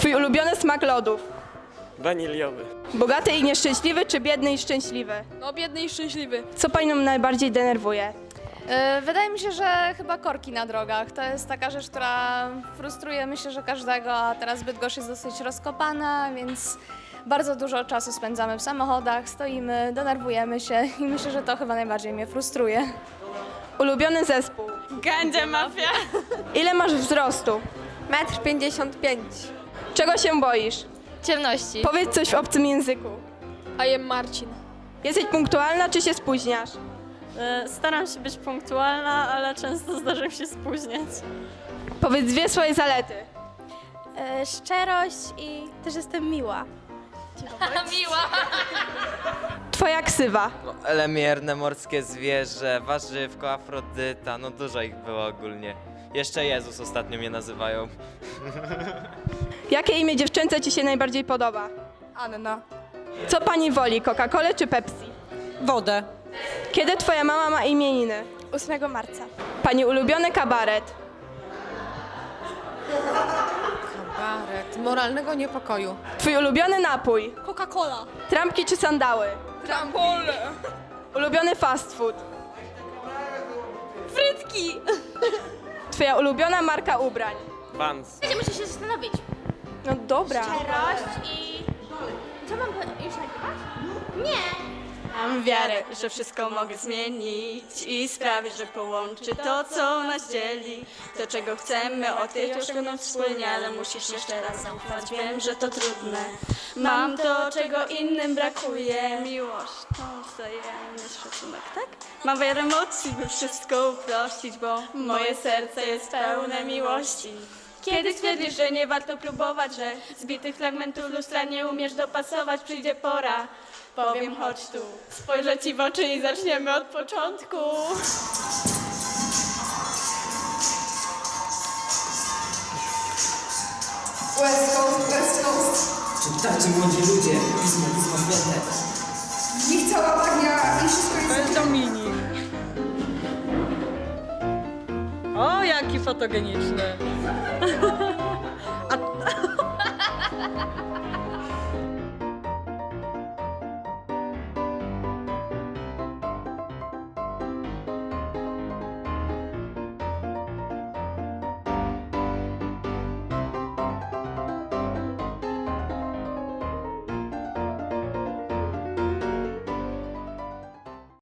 Twój ulubiony smak lodów? Waniliowy. Bogaty i nieszczęśliwy, czy biedny i szczęśliwy? No biedny i szczęśliwy. Co panią najbardziej denerwuje? E, Wydaje mi się, że chyba korki na drogach. To jest taka rzecz, która frustruje myślę, że każdego, a teraz Bydgoszcz jest dosyć rozkopana, więc bardzo dużo czasu spędzamy w samochodach, stoimy, denerwujemy się i myślę, że to chyba najbardziej mnie frustruje. Ulubiony zespół? Gędzie mafia. Ile masz wzrostu? Metr 55. Czego się boisz? Ciemności. Powiedz coś w obcym języku. A jem Marcin. Jesteś punktualna, czy się spóźniasz? E, Staram się być punktualna, ale często zdarza mi się spóźniać. Powiedz dwie swoje zalety. E, szczerość i też jestem miła. Twoja ksywa. No, elemierne morskie zwierzę, warzywko, Afrodyta, no dużo ich było ogólnie. Jeszcze Jezus ostatnio mnie nazywają. Jakie imię dziewczęce ci się najbardziej podoba? Anna. Co pani woli, Coca-Colę czy Pepsi? Wodę. Kiedy twoja mama ma imieniny? 8 marca. Pani ulubiony kabaret? Kabaret. Moralnego niepokoju. Twój ulubiony napój? Coca-Cola. Trampki czy sandały? Trampole. Ulubiony fast food? Frytki. Twoja ulubiona marka ubrań? Vans. Muszę się zastanowić. No dobra. Szczerość i... Co mam po- już nagrywać? Nie. Mam wiarę, że wszystko mogę zmienić i sprawić, że połączy to, co nas dzieli. To, czego chcemy od tej osiągnąć wspólnie, ale musisz jeszcze raz zaufać. Wiem, że to trudne. Mam to, czego innym brakuje. Miłość, to wzajemny szacunek, tak? Mam wiele emocji, by wszystko uprościć, bo moje serce jest pełne miłości. Kiedy stwierdzisz, że nie warto próbować, że zbitych fragmentów lustra nie umiesz dopasować, przyjdzie pora. Powiem, chodź tu, spojrzę ci w oczy i zaczniemy od początku. West Coast, West Coast. Czytajcie młodzi ludzie, pismo, pismo święte. W nich cała magia i wszystko jest... To jest Dominik. Fotogeniczny.